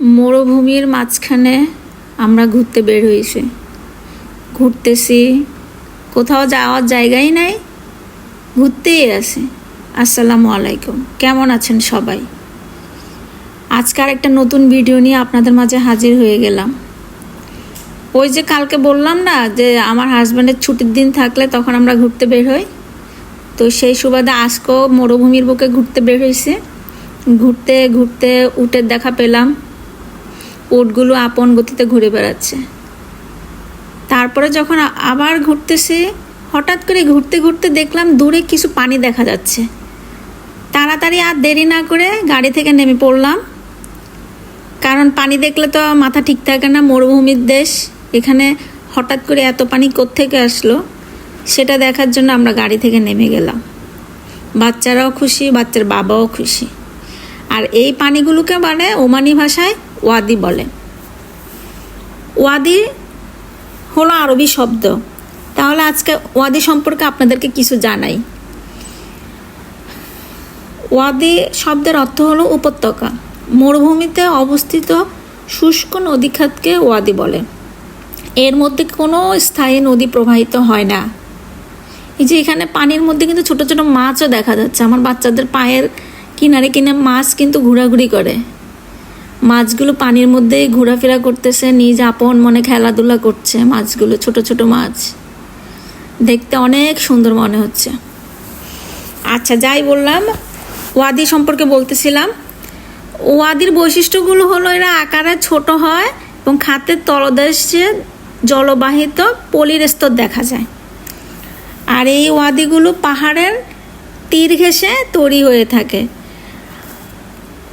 মরুভূমির মাঝখানে আমরা ঘুরতে বের হয়েছি। ঘুরতেছি, কোথাও যাওয়ার জায়গাই নাই, ঘুরতেই আছে আসসালামু আলাইকুম। কেমন আছেন সবাই? আজকার একটা নতুন ভিডিও নিয়ে আপনাদের মাঝে হাজির হয়ে গেলাম। ওই যে কালকে বললাম না যে আমার হাজব্যান্ডের ছুটির দিন থাকলে তখন আমরা ঘুরতে বের হই? তো সেই সুবাদে আজকেও মরুভূমির বুকে ঘুরতে বের হয়েছে। ঘুরতে ঘুরতে উটের দেখা পেলাম। উটগুলো আপন গতিতে ঘুরে বেড়াচ্ছে। তারপরে যখন আবার ঘুরতেছে, হঠাৎ করে ঘুরতে ঘুরতে দেখলাম দূরে কিছু পানি দেখা যাচ্ছে। তাড়াতাড়ি আর দেরি না করে গাড়ি থেকে নেমে পড়লাম। কারণ পানি দেখলে তো মাথা ঠিক থাকে না, মরুভূমির দেশ। এখানে হঠাৎ করে এত পানি কোত্থেকে আসলো, সেটা দেখার জন্য আমরা গাড়ি থেকে নেমে গেলাম। বাচ্চারাও খুশি, বাচ্চার বাবাও খুশি। আর এই পানিগুলোকে মানে ওমানি ভাষায় ওয়াদি বলে। ওয়াদি হলো আরবি শব্দ। তাহলে আজকে ওয়াদি সম্পর্কে আপনাদেরকে কিছু জানাই। ওয়াদি শব্দের অর্থ হলো উপত্যকা। মরুভূমিতে অবস্থিত শুষ্ক নদীখাতকে ওয়াদি বলে। এর মধ্যে কোনো স্থায়ী নদী প্রবাহিত হয় না। এই যে এখানে পানির মধ্যে কিন্তু ছোট ছোট মাছও দেখা যাচ্ছে। আমার বাচ্চাদের পায়ের কিনারে কিনে মাছ কিন্তু ঘোরাঘুরি করে। মাছগুলো পানির মধ্যেই ঘোরাফেরা করতেছে, নিজ আপন মনে খেলাধুলা করছে মাছগুলো, ছোট ছোট মাছ। দেখতে অনেক সুন্দর মনে হচ্ছে। আচ্ছা যাই বললাম, ওয়াদি সম্পর্কে বলতেছিলাম। ওয়াদির বৈশিষ্ট্যগুলো হলো এরা আকারে ছোট হয় এবং খাতের তলদেশে জলবাহিত পলির স্তর দেখা যায়। আর এই ওয়াদিগুলো পাহাড়ের তীর ঘেঁষে তৈরি হয়ে থাকে।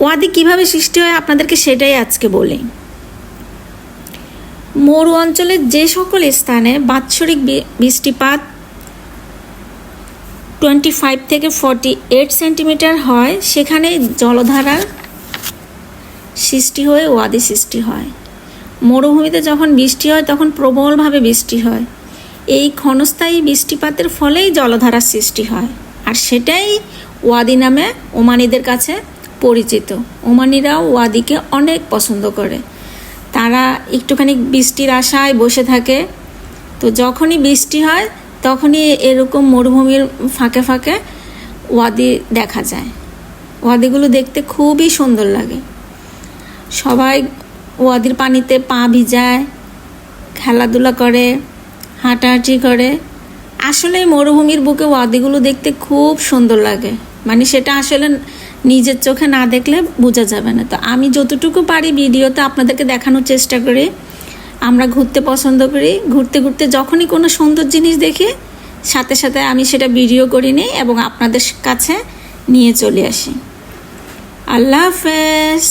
ওয়াদি কীভাবে সৃষ্টি হয় আপনাদেরকে সেটাই আজকে বলি। মরু অঞ্চলের যে সকল স্থানে বাৎসরিক বৃষ্টিপাত টোয়েন্টি ফাইভ থেকে ফর্টি এইট সেন্টিমিটার হয়, সেখানে জলধারার সৃষ্টি হয়ে ওয়াদি সৃষ্টি হয়। মরুভূমিতে যখন বৃষ্টি হয়, তখন প্রবলভাবে বৃষ্টি হয়। এই ক্ষণস্থায়ী বৃষ্টিপাতের ফলেই জলধারার সৃষ্টি হয়। আর সেটাই ওয়াদি নামে ওমানিদের কাছে পরিচিত। ওমানিরাও ওয়াদিকে অনেক পছন্দ করে। তারা একটুখানি বৃষ্টির আশায় বসে থাকে। তো যখনই বৃষ্টি হয়, তখনই এরকম মরুভূমির ফাঁকে ফাঁকে ওয়াদি দেখা যায়। ওয়াদিগুলো দেখতে খুবই সুন্দর লাগে। সবাই ওয়াদির পানিতে পা ভিজায়, খেলাধুলা করে, হাঁটাহাঁটি করে। আসলে মরুভূমির বুকে ওয়াদিগুলো দেখতে খুব সুন্দর লাগে। মানে সেটা আসলে নিজের চোখে না দেখলে বোঝা যাবে না। তো আমি যতটুকু পারি ভিডিওতে আপনাদেরকে দেখানোর চেষ্টা করি। আমরা ঘুরতে পছন্দ করি। ঘুরতে ঘুরতে যখনই কোনো সুন্দর জিনিস দেখি, সাথে সাথে আমি সেটা ভিডিও করে নিই এবং আপনাদের কাছে নিয়ে চলে আসি। আল্লাহ হাফেজ।